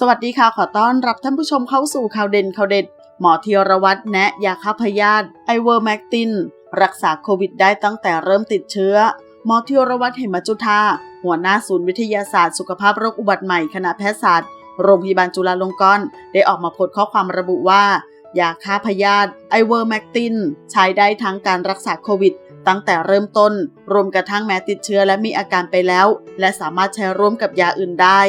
สวัสดีค่ะ ขอต้อนรับท่านผู้ชมเข้าสู่ข่าวเด่นข่าวเด็ด หมอธีรวัตรแนะยาฆ่าพยาธิไอเวอร์แมกติน รักษาโควิดได้ตั้งแต่เริ่มติดเชื้อ หมอธีรวัตรเหมจุธาหัวหน้าศูนย์วิทยาศาสตร์สุขภาพโรคอุบัติใหม่คณะแพทยศาสตร์ โรงพยาบาลจุฬาลงกรณ์ได้ออกมาโพสต์ข้อความระบุว่า ยาฆ่าพยาธิไอเวอร์แมกติน ใช้ได้ทั้งการรักษาโควิด ตั้งแต่เริ่มต้น รวมกระทั่งแม้ติดเชื้อและมีอาการไปแล้ว และสามารถใช้ร่วมกับยาอื่นได้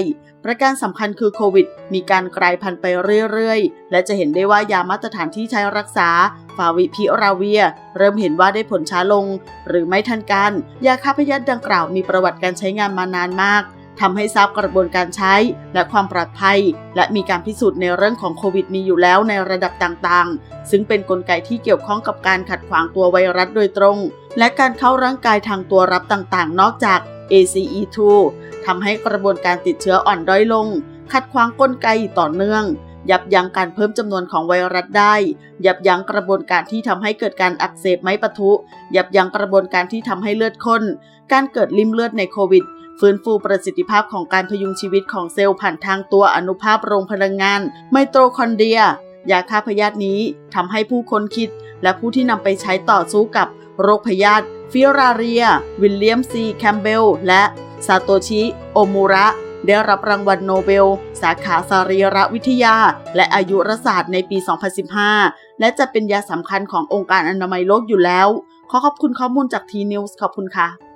ประการสำคัญคือโควิด มีการกลายพันธุ์ไปเรื่อยๆ และจะเห็นได้ว่ายามาตรฐานที่ใช้รักษาฟาวิพิราเวีย เริ่มเห็นว่าได้ผลช้าลง หรือไม่ทันการ ยาฆ่าพยาธิดังกล่าวมีประวัติการใช้งานมานานมาก ทำให้ทราบกระบวนการใช้ และความปลอดภัย และมีการพิสูจน์ในเรื่องของโควิดมีอยู่แล้วในระดับต่างๆ ซึ่งเป็นนกลไกที่เกี่ยวข้องกับการขัดขวางตัวไวรัสโดยตรง และการเข้าร่างกายทางตัวรับต่างๆ นอกจาก ACE2 ทำให้กระบวนการติดเชื้ออ่อนด้อยลง ขัดขวางกลไกต่อเนื่อง ยับยั้งการเพิ่มจำนวนของไวรัสได้ ยับยั้งกระบวนการที่ทำให้เกิดการอักเสบไม่ปะทุ ยับยั้งกระบวนการที่ทำให้เลือดข้น การเกิดลิ่มเลือดในโควิด ฟื้นฟูประสิทธิภาพของการพยุงชีวิตของเซลล์ผ่านทางตัวอนุภาพโรงพลังงาน ไมโตคอนเดรีย ยาฆ่าพยาธินี้ทำให้ผู้ค้นคิด และผู้ที่นำไปใช้ต่อสู้กับโรคพยาธิฟิราเรีย วิลเลียมซี แคมเบล และซาโตชิ โอมูระ ได้รับรางวัลโนเบล สาขาสรีรวิทยา และอายุรศาสตร์ในปี 2015 และจะเป็นยาสำคัญขององค์การอนามัยโลกอยู่แล้ว ขอขอบคุณข้อมูลจากทีนิวส์ขอบคุณค่ะ